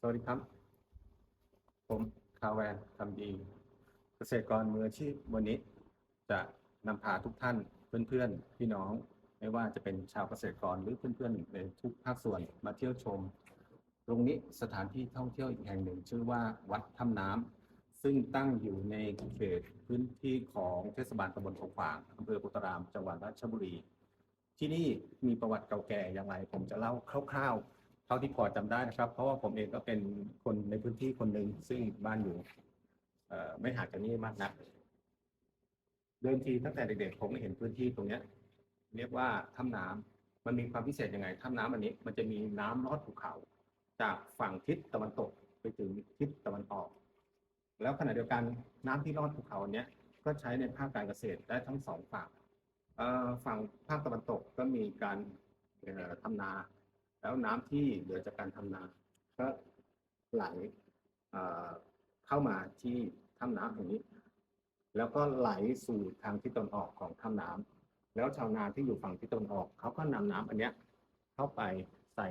สวัสดีครับ ผมคาแวนคำดี เกษตรกรมืออาชีพวันนี้ จะนำพาทุกท่านเพื่อนๆ พี่น้อง ไม่ว่าจะเป็นชาวเกษตรกรหรือเพื่อนๆในทุกภาคส่วนมาเที่ยวชม ตรงนี้สถานที่ท่องเที่ยวอีกแห่งหนึ่ง ชื่อว่าวัดถ้ำน้ำซึ่งตั้งอยู่ในเขตพื้นที่ของเทศบาลตำบลโขวางอำเภอโพุตรามจังหวัดราชบุรี ที่นี่มีประวัติเก่าแก่อย่างไร ผมจะเล่าคร่าวๆ เท่าที่พอจำได้นะครับ เพราะว่าผมเองก็เป็นคนในพื้นที่คนหนึ่งซึ่งบ้านอยู่ไม่ห่างจากนี่มากนัก เดิมทีตั้งแต่เด็กๆผมเห็นพื้นที่ตรงเนี้ย เรียกว่าถ้ำน้ำมันมีความพิเศษยังไงถ้ำน้ำอันนี้ มันจะมีน้ำลอดภูเขา จากฝั่งทิศตะวันตกไปถึงทิศตะวันออก แล้วขณะเดียวกันน้ำที่ลอดภูเขาอันเนี้ยก็ใช้ในภาคการเกษตรได้ทั้งสองฝั่งฝั่งภาคตะวันตกก็มีการเอ่อทำนา แล้วน้ำที่เหลือจากการทำนาก็ไหลเเข้ามาที่ถ้ำน้ำตรงนี้ แล้วก็ไหลสู่ทางทิศตะวันออกของถ้ำน้ำแล้วชาวนาที่อยู่ฝั่งทิศตะวันออกเขาก็นำน้ำอันเนี้ยเข้าไปใส่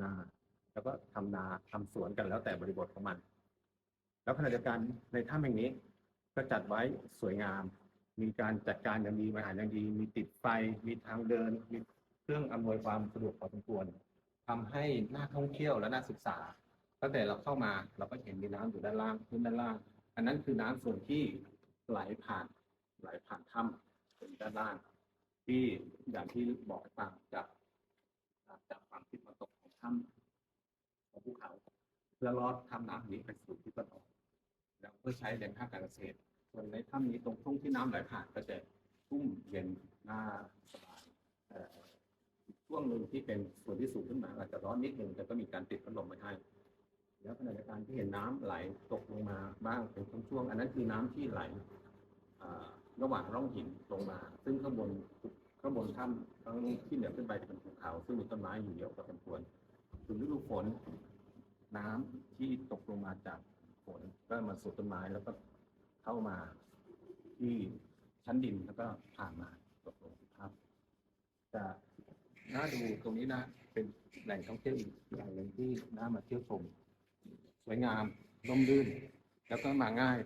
นาแล้วก็ทำนาทำสวนกันแล้วแต่บริบทของมัน แล้วขณะเดียวกันในถ้ำแห่งนี้ก็จัดไว้สวยงาม มีการจัดการอย่างดีบริหารอย่างดี มีติดไฟ มีทางเดิน มีเครื่องอำนวยความสะดวกพอสมควร ทำให้น่าท่องเที่ยวและน่าศึกษาตั้งแต่เราเข้ามาเราก็เห็นมีน้ำอยู่ด้านล่างขึ้นด้านล่าง อันนั้นคือน้ำส่วนที่ไหลผ่านไหลผ่านถ้ำเป็นด้านล่าง ที่อย่างที่บอกให้ฟังจากจากฝั่งทิศตะวันตกของถ้ำของภูเขาเพื่อลอดถ้ำน้ำนี้ไปสู่ทิศตะวันออกแล้วเพื่อใช้ในภาคการเกษตร ส่วนในถ้ำนี้ตรงช่วงที่น้ำไหลผ่านก็จะชุ่มเย็นหน่าสบายเอ่ออีกช่ วงหนึ่งที่เป็นส่วนที่สูงขึ้นมาอาจจะร้อนนิดหนึ่งแต่ก็มีการติดพัดลมไว้ให้แล้วขณะเดียวกันที่เห็นน้ำไหลตกลงมาบ้างเป็นช่วงๆอันนั้นคือน้ำที่ไหลระหว่างร่องหินลงมา ซึ่งข้างบนข้างบนถ้ำทั้งที่เหนือขึ้นไปเป็นภูเขา ซึ่งมีต้นไม้อยู่เยอะพอสมควรถึงฤดูฝน น้ำที่ตกลงมาจากฝนก็มาสู่ต้นไม้แล้วก็เข้ามาที่ชั้นดินแล้วก็ผ่านมาตกลงครับจะ น่าดูตรงนี้นะ เป็นแหล่งท่องเที่ยวอีกอย่างหนึ่งที่น่ามาเที่ยวชมสวยงามร่มรื่น แล้วก็มาง่าย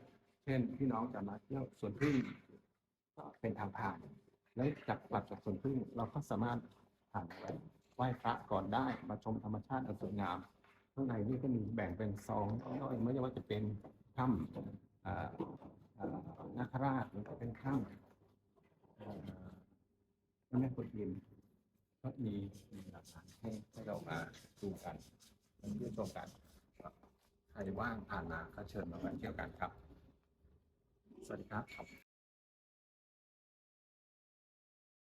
เช่นพี่น้องจะมาเที่ยวสวนพึ่งก็เป็นทางผ่าน แล้วจากกลับจากสวนพึ่งเราก็สามารถผ่านไปไหว้พระก่อนได้มาชมธรรมชาติอันสวยงามข้างในนี่ก็มีแบ่งเป็นซองย่อยไม่ว่าจะเป็นถ้ำอ่าอานาคราชหรือจะเป็นถ้ำอ่าพระแม่กวนอิม ก็มีมีหลักฐานให้ให้เรามาดูกันมาเที่ยวชมกันครับใครว่างผ่านมาก็เชิญมาแวะเที่ยวกันครับ สวัสดีครับ